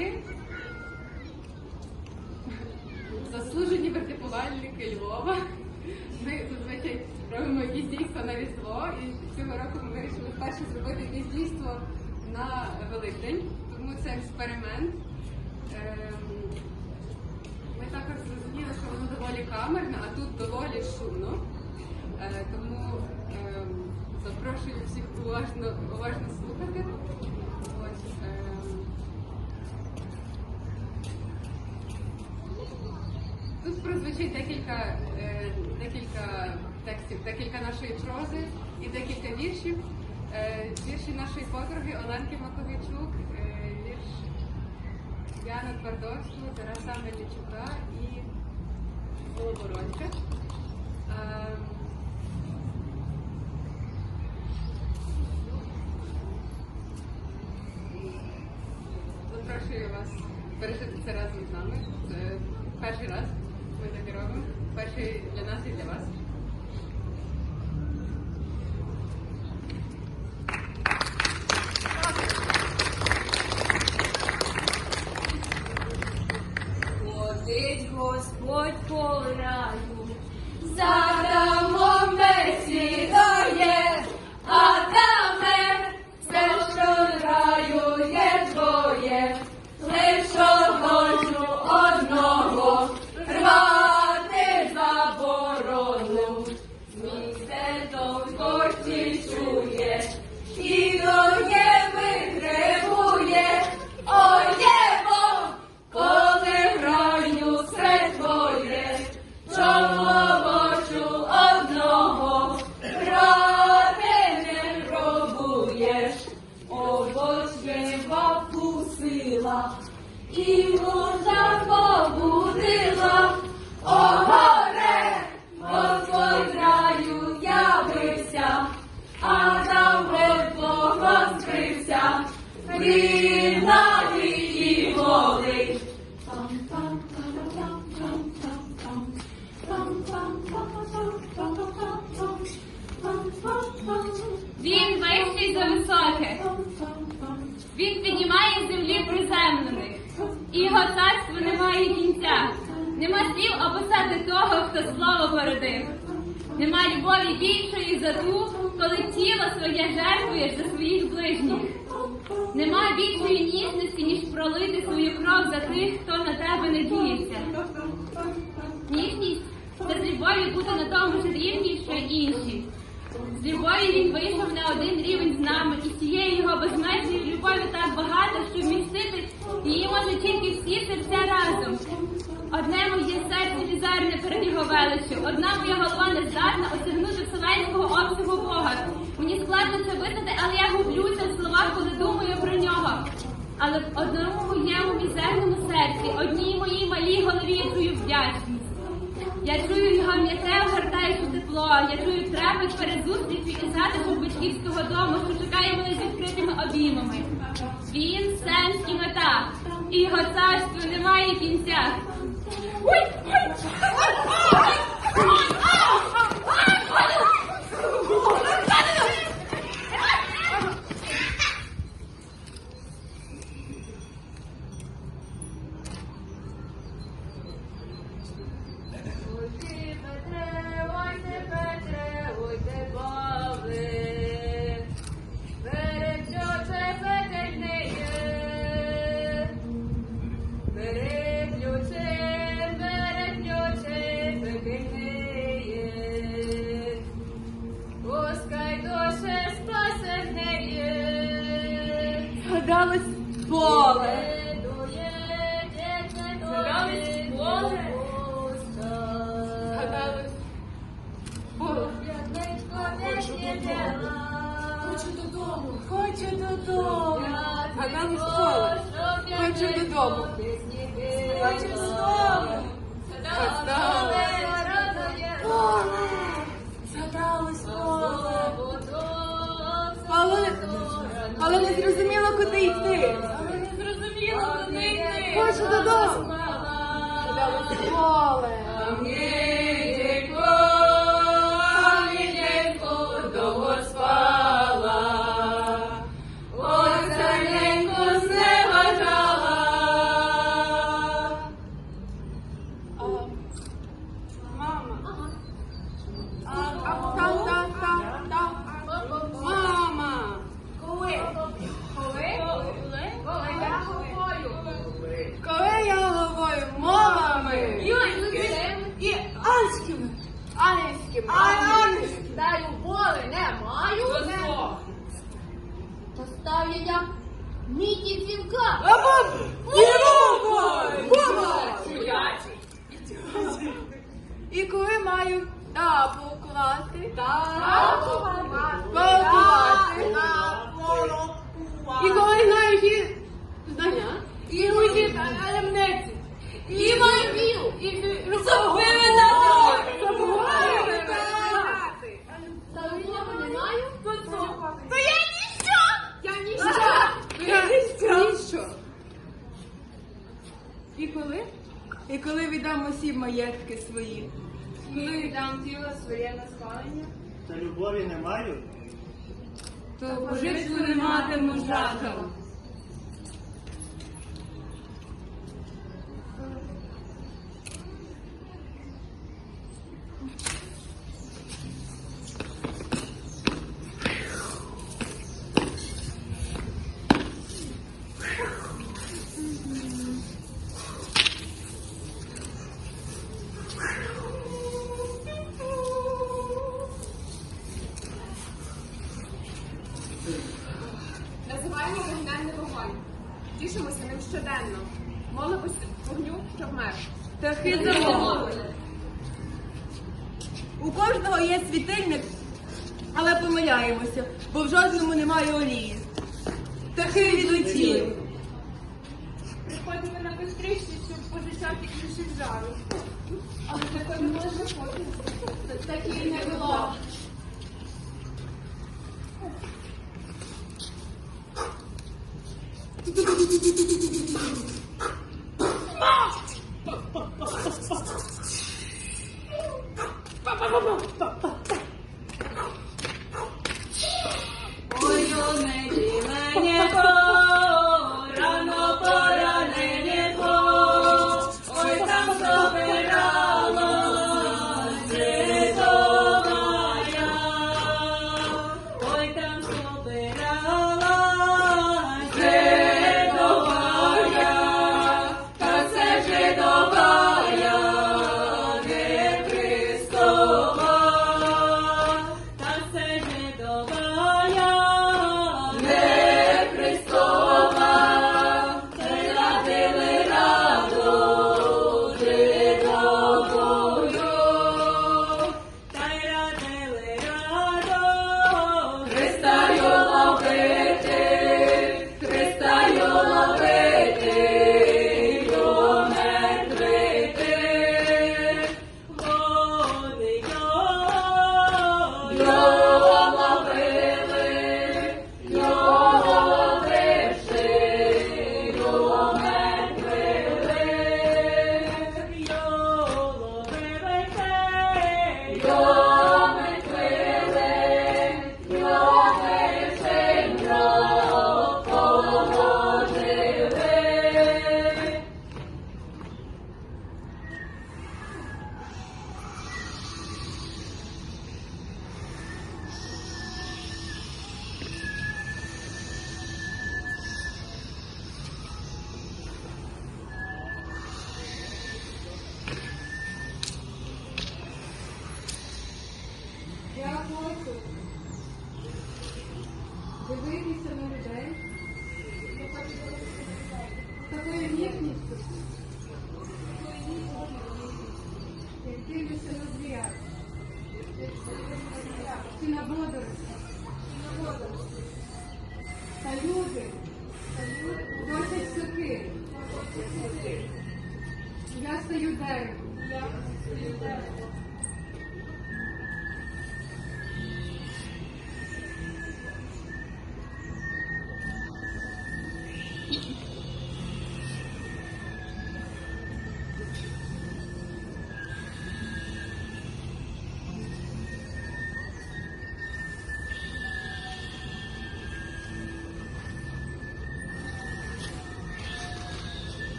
ми заслужені вертипувальники Львова. Ми зазвичай робимо якісь дійства на Різдво, і цього року ми вирішили вперше зробити якесь дійство на Великдень, тому це експеримент. Ем, Ми також зрозуміли, що воно доволі камерне, а тут доволі шумно. Е, Тому ем, запрошую всіх уважно, уважно слухати. Тут прозвучить декілька, е, декілька текстів, декілька нашої прози і декілька віршів. Е, вірші нашої подруги Оленки Маковичук, е, вірш Яна Твардовського, Тараса Мельничука і Голобородька. Е, Запрошую вас пережити це разом з нами. Це перший раз ми таке за. Він піднімає з землі приземлених. І його царство не має кінця. Нема слів описати того, хто слово породив. Нема любові більшої за ту, коли тіло своє жертвуєш за своїх ближніх. Нема більшої ніжності, ніж пролити свою кров за тих, хто на тебе надіється. Ніжність це з любові бути на тому ж рівні, що інші. З любові він вийшов на один рівень з нами, і цієї його безмежної любові так багато, що вмістити її може тільки всі серця разом. Одне моє серце візерне перед його величчю, одна моя голова не здатна осягнути вселенського обсягу Бога. Мені складно це визнати, але я гублюся в словах, коли думаю про нього. Але в одному моєму мізерному серці, одній моїй малій голові я чую вдячність. Я чую його м'яке у тепло, я чую трепет перед зустрічю і затишок батьківського дому, що чекає мене з відкритими обіймами. Він сенс і мета, і його царство немає кінця. Ой, ой, Ой 哇 А я даю воли не маю. То став я міті цівка. І коли маю тапу класти, Тапу полкувати. І коли знаю ті знання, і мої таємниці, І маю і Забили на Забуваю Та нічого не маю. То я ніщо! Я ніщо! Я ніщо! І коли? І коли віддам усі маєтки свої? Коли віддам тіло своє на спалення? Та любові не маю. То пожитку не матиму жадом. У кожного є світильник, але помиляємося, бо в жодному немає олії. Птахи відлетів. Приходимо на кострищі, щоб позичати інших жару. Але такої не можна ходити. Такий не було. Дивитися на людей? Такою ніжністю, як дивишся на звір, чи на водорості, та люди носять сокири. Я стаю деревом.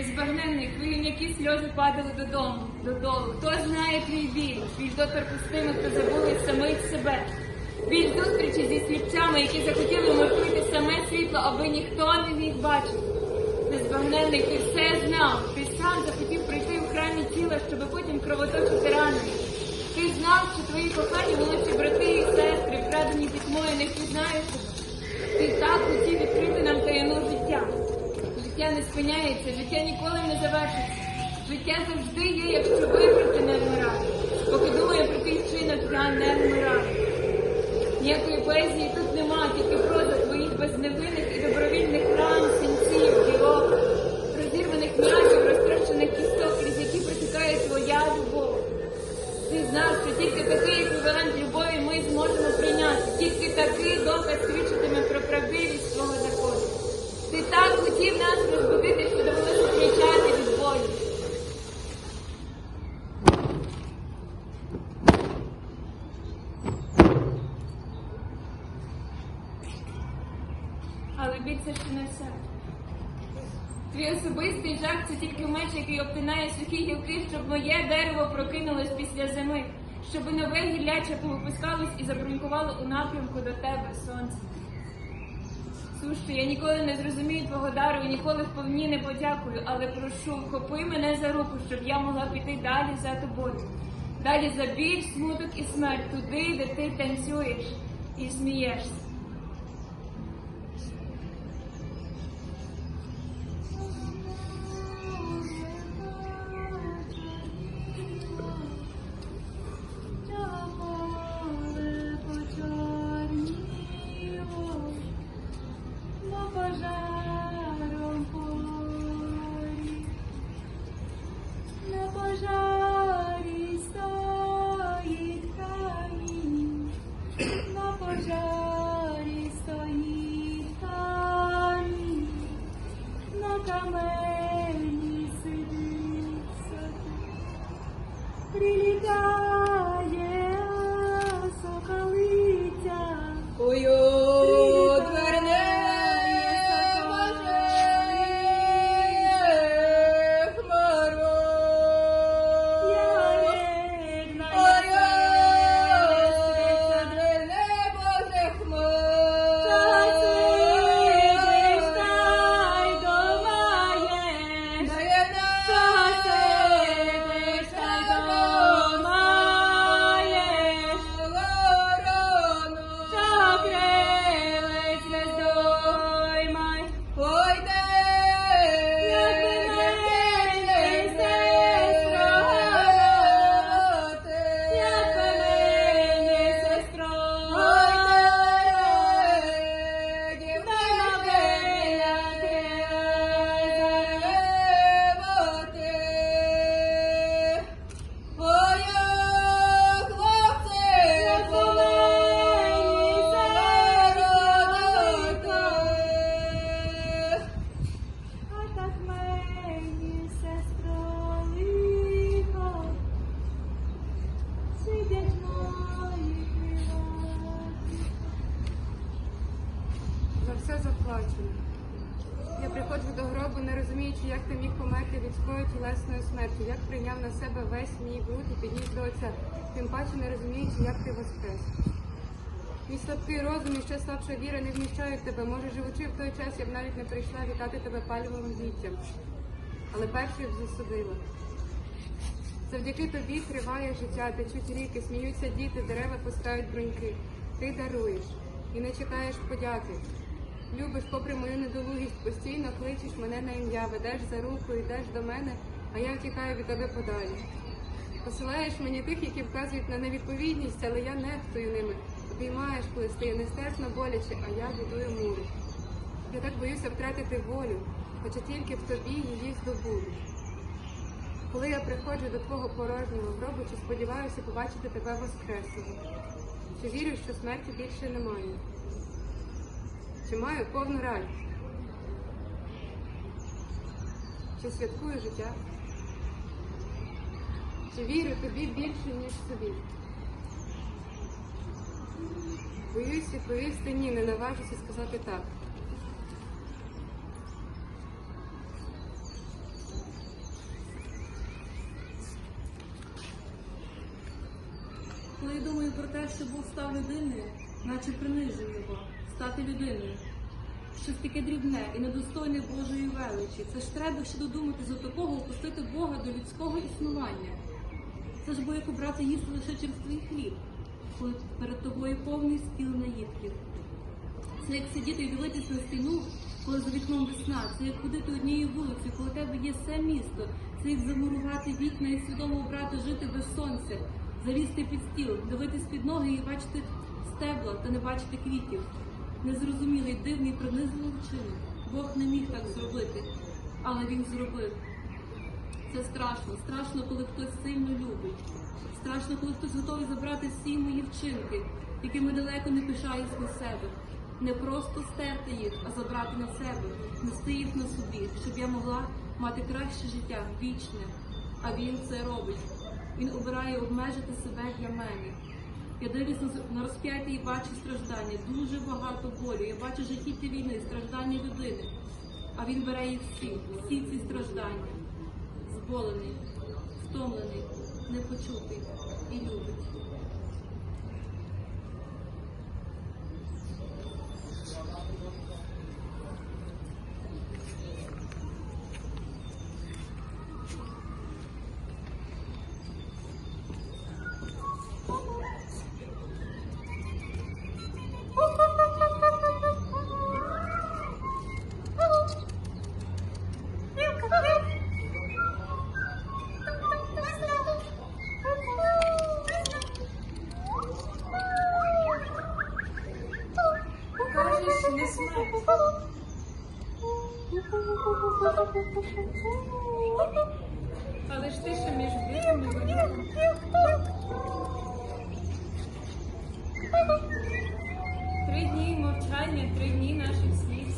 Незбагненний хвилякі сльози падали додому, додолу. Хто знає твій біль, біль доктор пустими, хто забув самих себе. Біль зустрічі зі сліпцями, які захотіли мертвити саме світло, аби ніхто не міг бачити. Незбагненний ти все знав, ти сам захотів прийти в храмі тіла, щоб потім кровоточити рани. Ти знав, що твої кохані молодші брати і сестри, вкрадені пітьмою, не впізнають. Ти так хотів відкрити нам таємну життя. Життя не спиняється, життя ніколи не завершиться. Життя завжди є, якщо вибрати не вмирати. Поки думаю про твій вчинок, я не вмираю. Ніякої поезії тут нема, тільки проза твоїх безневинних і добровільних ран, синців, дірок, розірваних м'язів, розтрощених кісток, крізь які протікає твоя любов. Ти знав, що тільки такий еквівалент любові ми зможемо прийняти, тільки такий доказ свідчитиме про правдивість свого закону. Ти так хотів нас розбудити, що довелося кричати від болю. Але біль це ще не все. Твій особистий жах це меч, який обтинає сухі гілки, щоб моє дерево прокинулось після зими, щоб нове гілляче повипускалось і забрунькувало у напрямку до тебе, сонце. Сущо, я ніколи не зрозумію твого дару і ніколи вповні не подякую, але прошу, вхопи мене за руку, щоб я могла піти далі за тобою. Далі за біль, смуток і смерть, туди, де ти танцюєш і смієшся. За все заплачено. Я приходжу до гробу, не розуміючи, як ти міг померти людською тілесною смертю, як прийняв на себе весь мій бруд і підніс до Отця, тим паче не розуміючи, як ти воскрес. Мій слабкий розум і ще слабша віра не вміщають тебе. Може, живучи в той час, я б навіть не прийшла вітати тебе пальмовим віттям. Але першою б засудила. Завдяки тобі триває життя, течуть ріки, сміються діти, дерева пускають бруньки. Ти даруєш і не чекаєш подяки. Любиш, попри мою недолугість, постійно кличеш мене на ім'я, ведеш за руку, йдеш до мене, а я втікаю від тебе подалі. Посилаєш мені тих, які вказують на невідповідність, але я нехтую ними. Обіймаєш, стає нестерпно боляче, а я будую мури. Я так боюся втратити волю, хоча тільки в тобі її здобуду. Коли я приходжу до твого порожнього гробу, чи сподіваюся побачити тебе воскреслого? Чи вірю, що смерті більше немає? Чи маю повну радість? Чи святкую життя? Чи вірю тобі більше, ніж собі? Боюсь відповісти ні, не наважуся сказати так. Коли я думаю про те, що Бог став людиною, наче принижує його, стати людиною. щось таке дрібне і недостойне Божої величі. Це ж треба ще додуматись до такого опустити Бога до людського існування. Це ж бо як обрати їсти лише через твій хліб, коли перед тобою повний стіл наїдків. Це як сидіти і дивитись на стіну, коли за вікном весна. Це як ходити однією вулицею, коли у тебе є все місто. Це як замурувати вікна і свідомо обрати жити без сонця, залізти під стіл, дивитись під ноги і бачити стебла та не бачити квітів. Незрозумілий, дивний, принизливий вчинок. Бог не міг так зробити, але він зробив. Це страшно. Страшно, коли хтось сильно любить. Страшно, коли хтось готовий забрати всі мої вчинки, якими далеко не пишаюсь на себе. Не просто стерти їх, а забрати на себе, нести їх на собі, щоб я могла мати краще життя, вічне. А він це робить. Він обирає обмежити себе для мене. Я дивлюся на- розп'яття і бачу страждання, дуже багато болю. Я бачу життя війни, страждання людини. А він бере їх всі, всі ці страждання зболений, втомлений, непочутий і любить. Але ж ти ще між битими. Три дні мовчання, три дні наших сліз.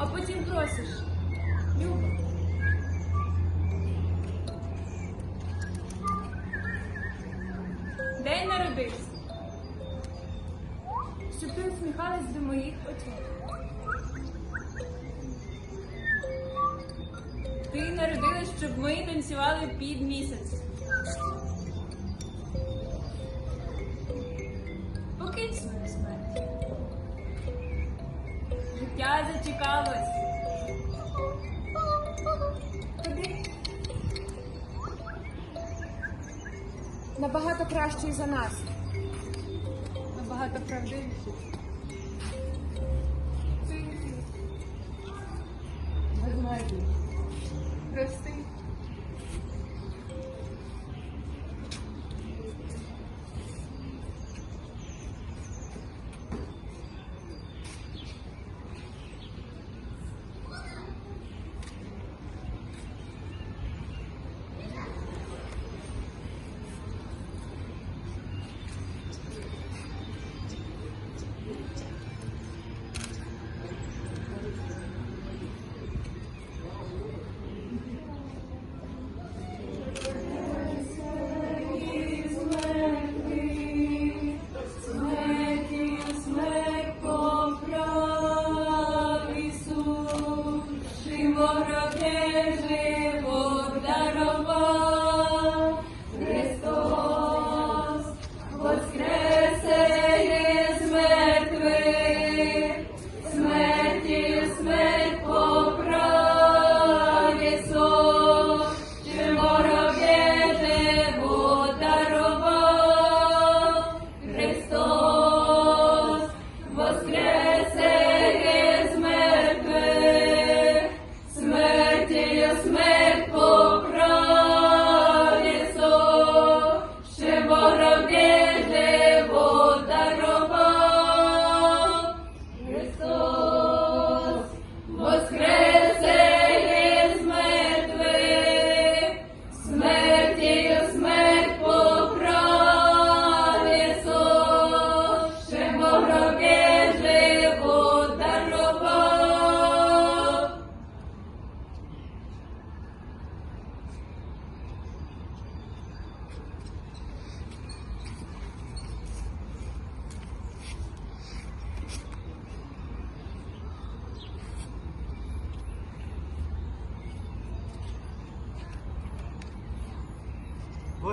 А потім просиш, Люба. День народився. Щоб ти усміхалась до моїх очей. Ти народилась, щоб ми танцювали під місяць. Покинь свою смерть. Життя зачекалось. Набагато кращий за нас. Набагато правдивіший.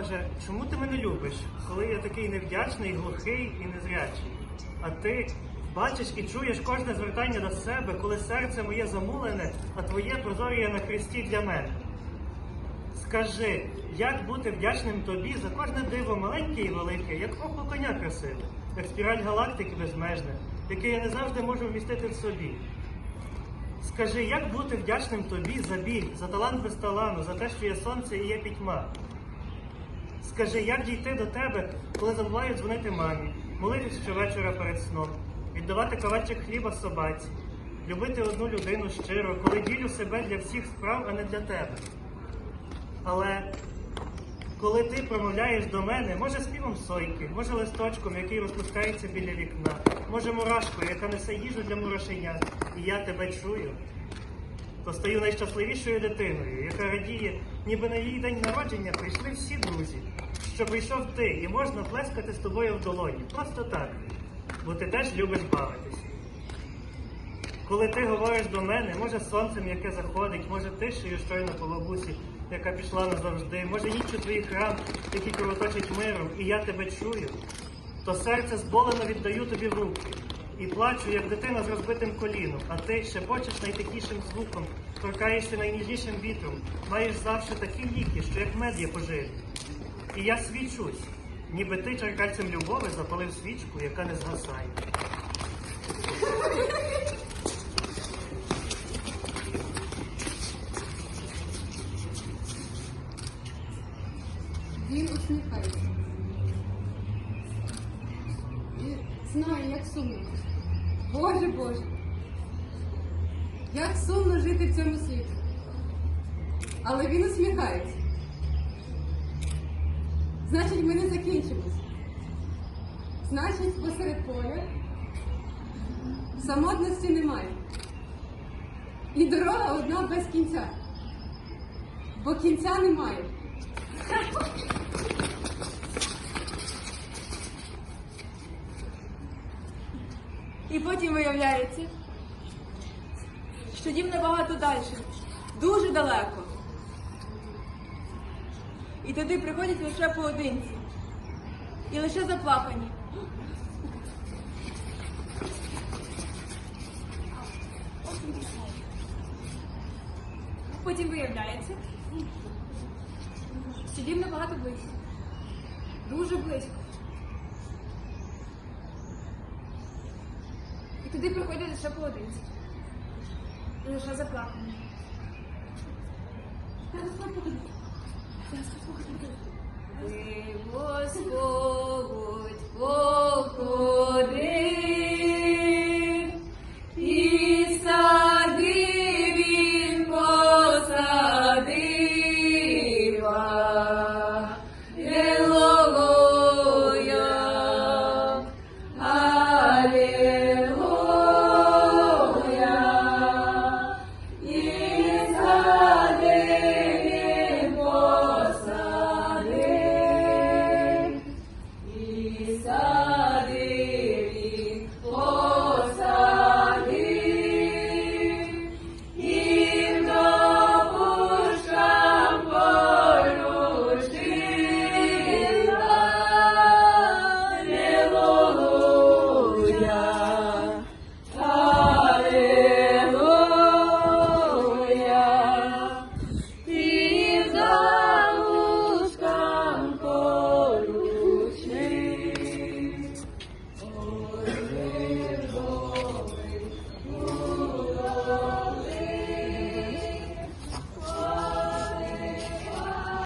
Боже, чому ти мене любиш, коли я такий невдячний, глухий і незрячий? А ти Бачиш і чуєш кожне звертання до себе, коли серце моє замулене, а твоє прозоріє на хресті для мене. Скажи, як бути вдячним тобі за кожне диво маленьке і велике, як око коня красиве, як спіраль галактики безмежне, яке я не завжди можу вмістити в собі. Скажи, як бути вдячним тобі за біль, за талант без талану, за те, що є сонце і є пітьма. Скажи, як дійти до тебе, коли забувають дзвонити мамі, молитись щовечора перед сном, віддавати кавачик хліба собаці, любити одну людину щиро, коли ділю себе для всіх справ, а не для тебе. Але коли ти промовляєш до мене, може співом сойки, може листочком, який розпускається біля вікна, може мурашкою, яка несе їжу для мурашенят, і я тебе чую, то стаю найщасливішою дитиною, яка радіє, ніби на її день народження прийшли всі друзі, що прийшов ти, і можна плескати з тобою в долоні. Просто так, бо ти теж любиш бавитись. Коли ти говориш до мене, може сонцем, яке заходить, може тишею щойно по бабусі, яка пішла назавжди, може ніч у твоїх рам, які кровоточать миром, і я тебе чую, то серце зболено віддаю тобі в руки. І плачу, як дитина з розбитим коліном, а ти шепочеш найтихішим звуком, торкаєшся найніжнішим вітром, маєш завжди такі ліки, що як мед є поживі. І я свічусь, ніби ти черкальцем любови запалив свічку, яка не згасає. Він усміхається. І знає, як сумно. Боже Боже. Як сумно жити в цьому світі. Але він усміхається. Значить, ми не закінчимось. Значить, посеред поля самотності немає. І дорога одна без кінця. Бо кінця немає. І потім виявляється, що дім набагато далі, дуже далеко. І туди приходять лише поодинці. І лише заплакані. Потім виявляється, що дім набагато близько. Дуже близько. І туди приходять лише поодинці. І лише заплакані. Ти Господь, походи.